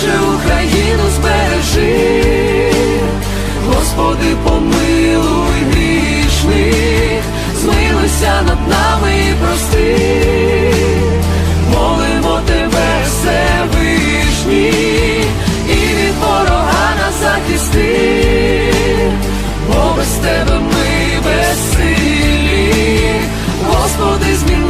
Боже, Україну збережи, Господи, помилуй грішних, змилуйся над нами і прости, молимо тебе, Всевишній, і від ворога нас захисти, бо без тебе ми безсилі, Господи, змінився